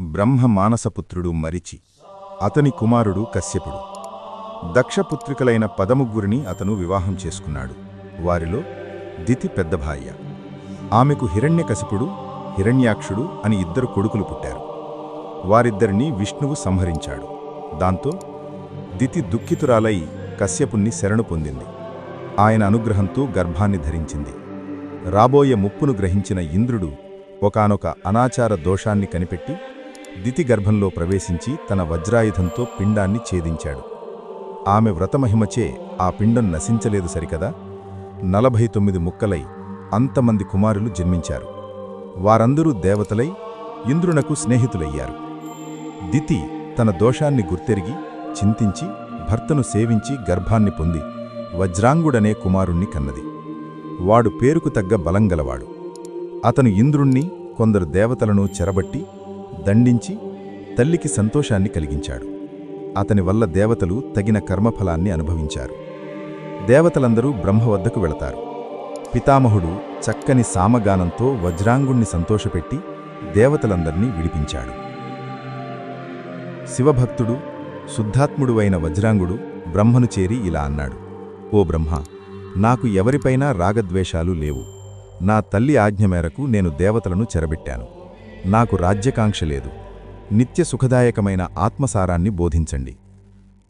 బ్రహ్మ మానసపుత్రుడు మరిచి అతని కుమారుడు కశ్యపుడు. దక్షపుత్రికలైన పదముగ్గురిని అతను వివాహం చేసుకున్నాడు. వారిలో దితి పెద్ద భార్య. ఆమెకు హిరణ్యకశిపుడు హిరణ్యాక్షుడు అని ఇద్దరు కొడుకులు పుట్టారు. వారిద్దరినీ విష్ణువు సంహరించాడు. దాంతో దితి దుఃఖితురాలై కశ్యపుణ్ణి శరణు పొందింది. ఆయన అనుగ్రహంతో గర్భాన్ని ధరించింది. రాబోయే ముప్పును గ్రహించిన ఇంద్రుడు ఒకానొక అనాచార దోషాన్ని కనిపెట్టి దితి గర్భంలో ప్రవేశించి తన వజ్రాయుధంతో పిండాన్ని ఛేదించాడు. ఆమె వ్రతమహిమచే ఆ పిండం నశించలేదు సరికదా? నలభై తొమ్మిది ముక్కలై అంతమంది కుమారులు జన్మించారు. వారందరూ దేవతలై ఇంద్రునకు స్నేహితులయ్యారు. దితి తన దోషాన్ని గుర్తెరిగి చింతించి భర్తను సేవించి గర్భాన్ని పొంది వజ్రాంగుడనే కుమారుణ్ణి కన్నది. వాడు పేరుకు తగ్గ బలంగలవాడు అతను ఇంద్రుణ్ణి కొందరు దేవతలను చెరబట్టి దండించి తల్లికి సంతోషాన్ని కలిగించాడు. అతని వల్ల దేవతలు తగిన కర్మఫలాన్ని అనుభవించారు. దేవతలందరూ బ్రహ్మ వద్దకు వెళతారు. పితామహుడు చక్కని సామగానంతో వజ్రాంగుణ్ణి సంతోషపెట్టి దేవతలందర్నీ విడిపించాడు. శివభక్తుడు శుద్ధాత్ముడు అయిన వజ్రాంగుడు బ్రహ్మను చేరి ఇలా అన్నాడు. ఓ బ్రహ్మ నాకు ఎవరిపైనా రాగద్వేషాలు లేవు. నా తల్లి ఆజ్ఞ మేరకు నేను దేవతలను చెరబెట్టాను. నాకు రాజ్యకాంక్ష లేదు. నిత్య సుఖదాయకమైన ఆత్మసారాన్ని బోధించండి.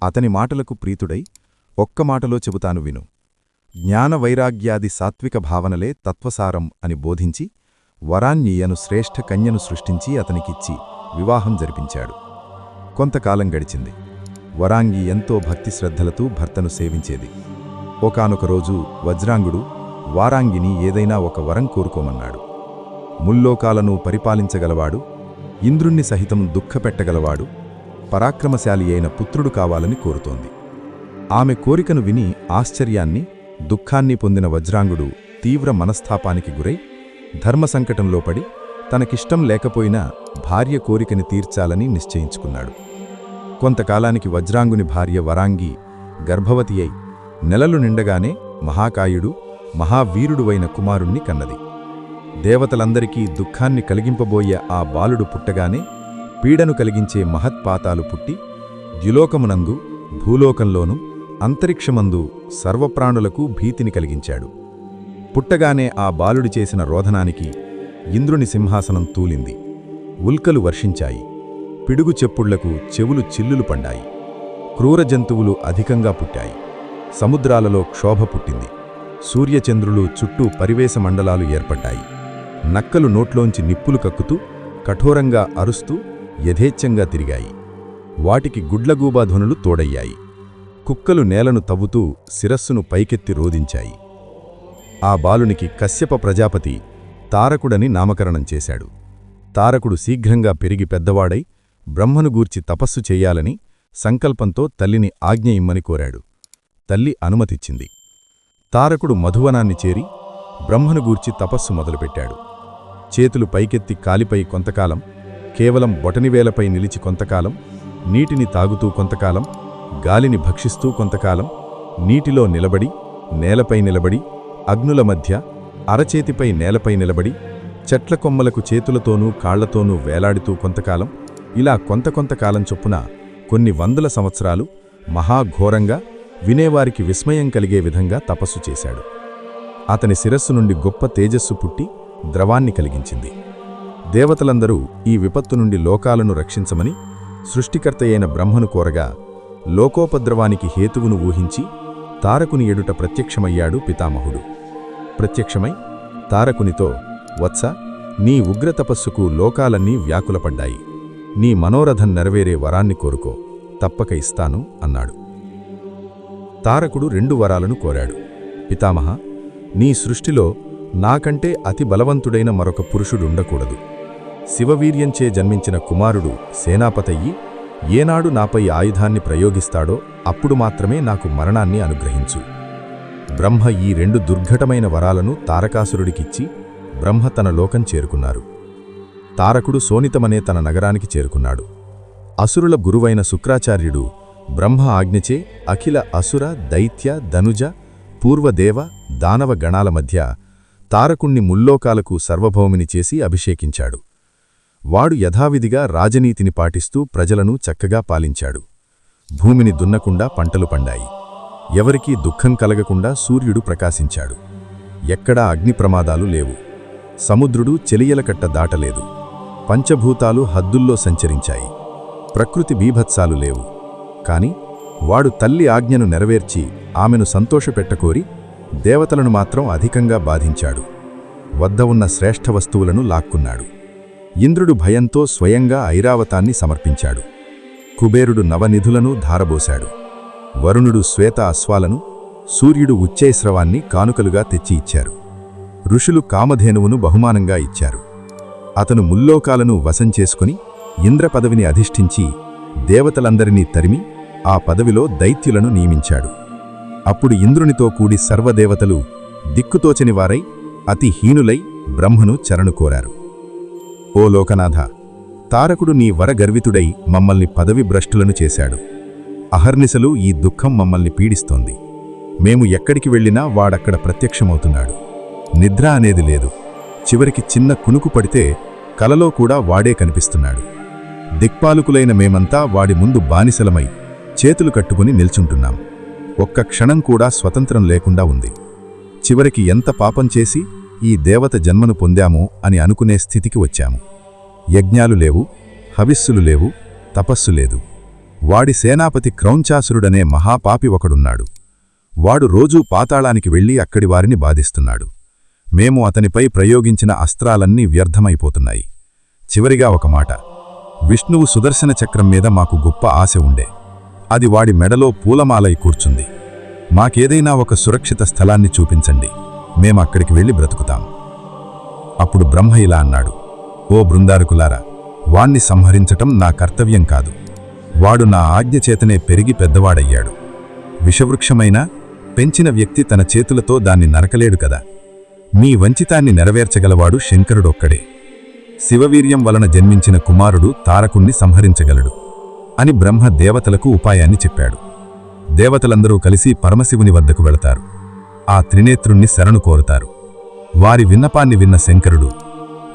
అతని మాటలకు ప్రీతుడై ఒక్క మాటలో చెబుతాను విను. జ్ఞాన వైరాగ్యాది సాత్విక భావనలే తత్వసారం అని బోధించి వరాన్యీయను శ్రేష్ఠ కన్యను సృష్టించి అతనికిచ్చి వివాహం జరిపించాడు. కొంతకాలం గడిచింది. వరాంగి ఎంతో భక్తి శ్రద్ధలతో భర్తను సేవించేది. ఒకానొక రోజు వజ్రాంగుడు వారాంగిని ఏదైనా ఒక వరం కోరుకోమన్నాడు. ముల్లోకాలను పరిపాలించగలవాడు ఇంద్రుణ్ణి సహితం దుఃఖపెట్టగలవాడు పరాక్రమశాలి అయిన పుత్రుడు కావాలని కోరుతోంది. ఆమె కోరికను విని ఆశ్చర్యాన్ని దుఃఖాన్ని పొందిన వజ్రాంగుడు తీవ్ర మనస్థాపానికి గురై ధర్మసంకటంలో పడి తనకిష్టం లేకపోయినా భార్య కోరికని తీర్చాలని నిశ్చయించుకున్నాడు. కొంతకాలానికి వజ్రాంగుని భార్య వరాంగి గర్భవతి అయి నెలలు నిండగానే మహాకాయుడు మహావీరుడువైన కుమారుణ్ణి కన్నది. దేవతలందరికీ దుఃఖాన్ని కలిగింపబోయే ఆ బాలుడు పుట్టగానే పీడను కలిగించే మహత్పాతాలు పుట్టి ద్యులోకమునందు భూలోకంలోనూ అంతరిక్షమందు సర్వప్రాణులకు భీతిని కలిగించాడు. పుట్టగానే ఆ బాలుడి చేసిన రోధనానికి ఇంద్రుని సింహాసనం తూలింది. ఉల్కలు వర్షించాయి. పిడుగు చెప్పుళ్ళకు చెవులు చిల్లులు పండాయి. క్రూర జంతువులు అధికంగా పుట్టాయి. సముద్రాలలో క్షోభ పుట్టింది. సూర్యచంద్రులు చుట్టూ పరివేశ మండలాలు ఏర్పడ్డాయి. నక్కలు నోట్లోంచి నిప్పులు కక్కుతూ కఠోరంగా అరుస్తూ యథేచ్ఛంగా తిరిగాయి. వాటికి గుడ్లగూబా ధ్వనులు తోడయ్యాయి. కుక్కలు నేలను తవ్వుతూ శిరస్సును పైకెత్తి రోదించాయి ఆ బాలునికి కశ్యప ప్రజాపతి తారకుడని నామకరణం చేశాడు. తారకుడు శీఘ్రంగా పెరిగి పెద్దవాడై బ్రహ్మను గూర్చి తపస్సు చెయ్యాలని సంకల్పంతో తల్లిని ఆజ్ఞ ఇమ్మని కోరాడు. తల్లి అనుమతిచ్చింది. తారకుడు మధువనాన్ని చేరి బ్రహ్మను గూర్చి తపస్సు మొదలుపెట్టాడు. చేతులు పైకెత్తి కాలిపై కొంతకాలం కేవలం బొటనివేలపై నిలిచి కొంతకాలం నీటిని తాగుతూ కొంతకాలం గాలిని భక్షిస్తూ కొంతకాలం నీటిలో నిలబడి నేలపై నిలబడి అగ్నుల మధ్య అరచేతిపై నేలపై నిలబడి చెట్ల కొమ్మలకు చేతులతోనూ కాళ్ళతోనూ వేలాడుతూ కొంతకాలం ఇలా కొంత కొంతకాలం చొప్పున కొన్ని వందల సంవత్సరాలు మహాఘోరంగా వినేవారికి విస్మయం కలిగే విధంగా తపస్సు చేశాడు. అతని శిరస్సు నుండి గొప్ప తేజస్సు పుట్టి ద్రవాన్ని కలిగించింది. దేవతలందరూ ఈ విపత్తు నుండి లోకాలను రక్షించమని సృష్టికర్తయైన బ్రహ్మను కోరగా లోకోపద్రవానికి హేతువును ఊహించి తారకుని ఎడుట ప్రత్యక్షమయ్యాడు పితామహుడు. ప్రత్యక్షమై తారకునితో వత్స నీ ఉగ్రతపస్సుకు లోకాలన్నీ వ్యాకులపడ్డాయి. నీ మనోరథం నెరవేరే వరాన్ని కోరుకో. తప్పక ఇస్తాను అన్నాడు. తారకుడు రెండు వరాలను కోరాడు. పితామహ నీ సృష్టిలో నాకంటే అతి బలవంతుడైన మరొక పురుషుడుండకూడదు. శివవీర్యంచే జన్మించిన కుమారుడు సేనాపతయ్యి ఏనాడు నాపై ఆయుధాన్ని ప్రయోగిస్తాడో అప్పుడు మాత్రమే నాకు మరణాన్ని అనుగ్రహించు. బ్రహ్మ ఈ రెండు దుర్ఘటమైన వరాలను తారకాసురుడికిచ్చి బ్రహ్మ తన లోకం చేరుకున్నారు. తారకుడు సోనితమనే తన నగరానికి చేరుకున్నాడు. అసురుల గురువైన శుక్రాచార్యుడు బ్రహ్మ ఆజ్ఞచే అఖిల అసుర దైత్య ధనుజ పూర్వదేవ దానవ గణాల మధ్య తారకుణ్ణి ముల్లోకాలకు సర్వభౌమిని చేసి అభిషేకించాడు. వాడు యథావిధిగా రాజనీతిని పాటిస్తూ ప్రజలను చక్కగా పాలించాడు. భూమిని దున్నకుండా పంటలు పండాయి. ఎవరికీ దుఃఖం కలగకుండా సూర్యుడు ప్రకాశించాడు. ఎక్కడా అగ్ని ప్రమాదాలు లేవు. సముద్రుడు చెలియలకట్ట దాటలేదు. పంచభూతాలు హద్దుల్లో సంచరించాయి. ప్రకృతి బీభత్సాలు లేవు. కాని వాడు తల్లి ఆజ్ఞను నెరవేర్చి ఆమెను సంతోషపెట్టకోరి దేవతలను మాత్రం అధికంగా బాధించాడు. వద్ద ఉన్న శ్రేష్ఠ వస్తువులను లాక్కున్నాడు. ఇంద్రుడు భయంతో స్వయంగా ఐరావతాన్ని సమర్పించాడు. కుబేరుడు నవనిధులను ధారబోశాడు. వరుణుడు శ్వేత అశ్వాలను సూర్యుడు ఉచ్చైస్రవాన్ని కానుకలుగా తెచ్చి ఇచ్చారు. ఋషులు కామధేనువును బహుమానంగా ఇచ్చారు. అతను ముల్లోకాలను వశం చేసుకుని ఇంద్ర పదవిని అధిష్ఠించి దేవతలందరినీ తరిమి ఆ పదవిలో దైత్యులను నియమించాడు. అప్పుడు ఇంద్రునితో కూడి సర్వదేవతలు దిక్కుతోచని వారై అతి హీనులై బ్రహ్మను చరణు కోరారు. ఓ లోకనాథ తారకుడు నీ వరగర్వితుడై మమ్మల్ని పదవి భ్రష్టులను చేశాడు. అహర్నిశలు ఈ దుఃఖం మమ్మల్ని పీడిస్తోంది. మేము ఎక్కడికి వెళ్ళినా వాడక్కడ ప్రత్యక్షమవుతున్నాడు. నిద్ర అనేది లేదు. చివరికి చిన్న కునుకు పడితే కలలో కూడా వాడే కనిపిస్తున్నాడు. దిక్పాలకులైన మేమంతా వాడి ముందు బానిసలమై చేతులు కట్టుకుని నిల్చుంటున్నాం. ఒక్క క్షణం కూడా స్వతంత్రం లేకుండా ఉంది. చివరికి ఎంత పాపం చేసి ఈ దేవత జన్మను పొందామో అని అనుకునే స్థితికి వచ్చాము. యజ్ఞాలు లేవు హవిస్సులు లేవు తపస్సు లేదు. వాడి సేనాపతి క్రౌంచాసురుడనే మహాపాపి ఒకడున్నాడు. వాడు రోజూ పాతాళానికి వెళ్ళి అక్కడి వారిని బాధిస్తున్నాడు. మేము అతనిపై ప్రయోగించిన అస్త్రాలన్నీ వ్యర్థమైపోతున్నాయి. చివరిగా ఒక మాట. విష్ణువు సుదర్శన చక్రం మీద మాకు గొప్ప ఆశ ఉండే. అది వాడి మెడలో పూలమాలై కూర్చుంది. మాకేదైనా ఒక సురక్షిత స్థలాన్ని చూపించండి. మేము అక్కడికి వెళ్ళి బ్రతుకుతాం. అప్పుడు బ్రహ్మ ఇలా అన్నాడు. ఓ బృందారుకులారా వాణ్ణి సంహరించటం నా కర్తవ్యం కాదు. వాడు నా ఆజ్ఞ చేతనే పెరిగి పెద్దవాడయ్యాడు. విషవృక్షమైనా పెంచిన వ్యక్తి తన చేతులతో దాన్ని నరకలేడు కదా. మీ వంచితాన్ని నెరవేర్చగలవాడు శంకరుడొక్కడే. శివవీర్యం వలన జన్మించిన కుమారుడు తారకుణ్ణి సంహరించగలడు. అని బ్రహ్మ దేవతలకు ఉపాయాన్ని చెప్పాడు. దేవతలందరూ కలిసి పరమశివుని వద్దకు వెళతారు. ఆ త్రినేత్రుణ్ణి శరణు కోరుతారు. వారి విన్నపాన్ని విన్న శంకరుడు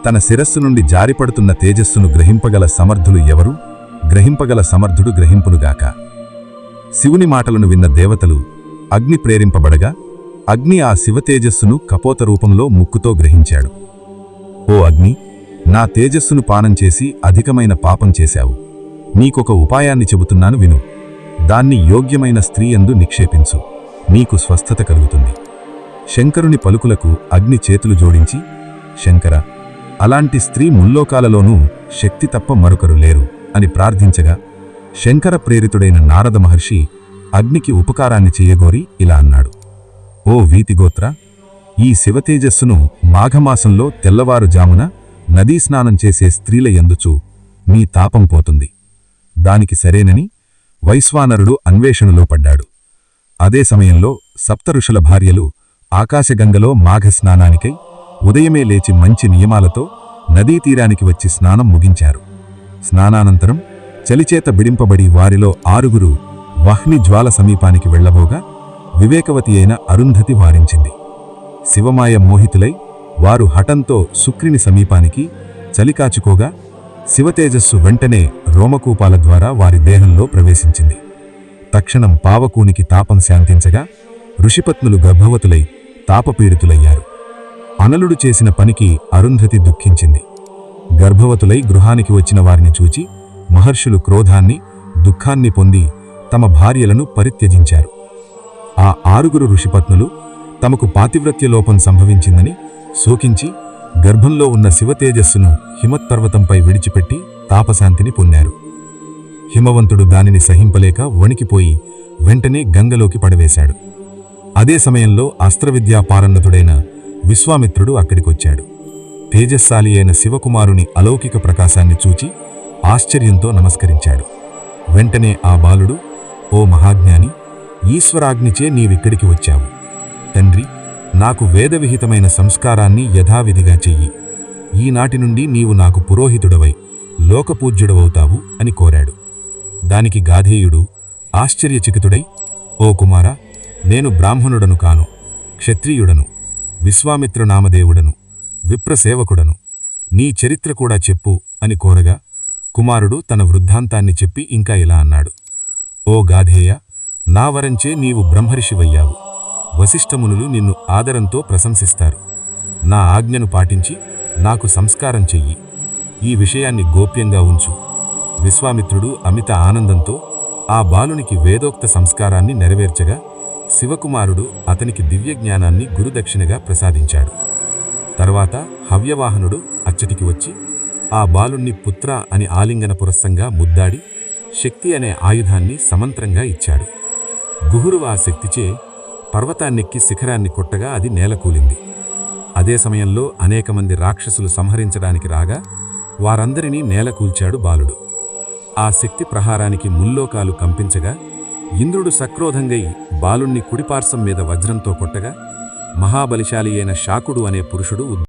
తన శిరస్సు నుండి జారిపడుతున్న తేజస్సును గ్రహింపగల సమర్థులు ఎవరు? గ్రహింపగల సమర్థుడు గ్రహింపునుగాక శివుని మాటలను విన్న దేవతలు అగ్ని ప్రేరింపబడగా అగ్ని ఆ శివతేజస్సును కపోత రూపంలో ముక్కుతో గ్రహించాడు. ఓ అగ్ని నా తేజస్సును పానం చేసి అధికమైన పాపం చేశావు. నీకొక ఉపాయాన్ని చెబుతున్నాను విను. దాన్ని యోగ్యమైన స్త్రీ ఎందు నిక్షేపించు. నీకు స్వస్థత కలుగుతుంది. శంకరుని పలుకులకు అగ్ని చేతులు జోడించి శంకర అలాంటి స్త్రీ ముల్లోకాలలోనూ శక్తి తప్ప మరొకరు లేరు అని ప్రార్థించగా శంకర ప్రేరితుడైన నారద మహర్షి అగ్నికి ఉపకారాన్ని చెయ్యగోరి ఇలా అన్నాడు. ఓ వీతిగోత్ర ఈ శివతేజస్సును మాఘమాసంలో తెల్లవారుజామున నదీ స్నానం చేసే స్త్రీల ఎందుచూ నీ తాపం పోతుంది. దానికి సరేనని వైశ్వానరుడు అన్వేషణలో పడ్డాడు. అదే సమయంలో సప్తఋషుల భార్యలు ఆకాశగంగలో మాఘస్నానానికై ఉదయమే లేచి మంచి నియమాలతో నదీ తీరానికి వచ్చి స్నానం ముగించారు. స్నానానంతరం చలిచేత బిడింపబడి వారిలో ఆరుగురు వహ్ని జ్వాల సమీపానికి వెళ్ళబోగా వివేకవతి అయిన అరుంధతి వారించింది. శివమాయ మోహితులై వారు హఠంతో శుక్రిని సమీపానికి చలికాచుకోగా శివతేజస్సు వెంటనే రోమకూపాల ద్వారా వారి దేహంలో ప్రవేశించింది. తక్షణం పావకూనికి తాపం శాంతించగా ఋషిపత్నులు గర్భవతులై తాపపీడితులయ్యారు. అనలుడు చేసిన పనికి అరుంధతి దుఃఖించింది. గర్భవతులై గృహానికి వచ్చిన వారిని చూచి మహర్షులు క్రోధాన్ని దుఃఖాన్ని పొంది తమ భార్యలను పరిత్యజించారు. ఆ ఆరుగురు ఋషిపత్నులు తమకు పాతివ్రత్య లోపం సంభవించిందని శోకించి గర్భంలో ఉన్న శివతేజస్సును హిమత్పర్వతంపై విడిచిపెట్టి తాపశాంతిని పొందారు. హిమవంతుడు దానిని సహింపలేక వణికిపోయి వెంటనే గంగలోకి పడవేశాడు. అదే సమయంలో అస్త్రవిద్యా పారన్నతుడైన విశ్వామిత్రుడు అక్కడికొచ్చాడు. తేజస్శాలి అయిన శివకుమారుని అలౌకిక ప్రకాశాన్ని చూచి ఆశ్చర్యంతో నమస్కరించాడు. వెంటనే ఆ బాలుడు ఓ మహాజ్ఞాని ఈశ్వరాగ్నిచే నీవిక్కడికి వచ్చావు. తండ్రి నాకు వేదవిహితమైన సంస్కారాన్ని యథావిధిగా చెయ్యి. ఈనాటి నుండి నీవు నాకు పురోహితుడవై లోకపూజ్యుడవవుతావు అని కోరాడు. దానికి గాధేయుడు ఆశ్చర్యచకితుడై ఓ కుమార నేను బ్రాహ్మణుడను కాను క్షత్రియుడను విశ్వామిత్రనామదేవుడను విప్రసేవకుడను. నీ చరిత్ర కూడా చెప్పు అని కోరగా కుమారుడు తన వృద్ధాంతాన్ని చెప్పి ఇంకా ఇలా అన్నాడు. ఓ గాధేయ నా వరంచే నీవు బ్రహ్మర్షివయ్యావు. వశిష్ఠమునులు నిన్ను ఆదరంతో ప్రశంసిస్తారు. నా ఆజ్ఞను పాటించి నాకు సంస్కారం చెయ్యి. ఈ విషయాన్ని గోప్యంగా ఉంచు. విశ్వామిత్రుడు అమిత ఆనందంతో ఆ బాలునికి వేదోక్త సంస్కారాన్ని నెరవేర్చగా శివకుమారుడు అతనికి దివ్యజ్ఞానాన్ని గురుదక్షిణగా ప్రసాదించాడు. తర్వాత హవ్యవాహనుడు అచ్చటికి వచ్చి ఆ బాలుణ్ణి పుత్ర అని ఆలింగన పురస్సంగా ముద్దాడి శక్తి అనే ఆయుధాన్ని సమంత్రంగా ఇచ్చాడు. గుహురు ఆ శక్తిచే పర్వతాన్నెక్కి శిఖరాన్ని కొట్టగా అది నేలకూలింది అదే సమయంలో అనేక మంది రాక్షసులు సంహరించడానికి రాగా వారందరినీ నేలకూల్చాడు బాలుడు. ఆ శక్తి ప్రహారానికి ముల్లోకాలు కంపించగా ఇంద్రుడు సక్రోధంగై బాలుణ్ణి కుడిపార్సం మీద వజ్రంతో కొట్టగా మహాబలిశాలి అయిన శాకుడు అనే పురుషుడు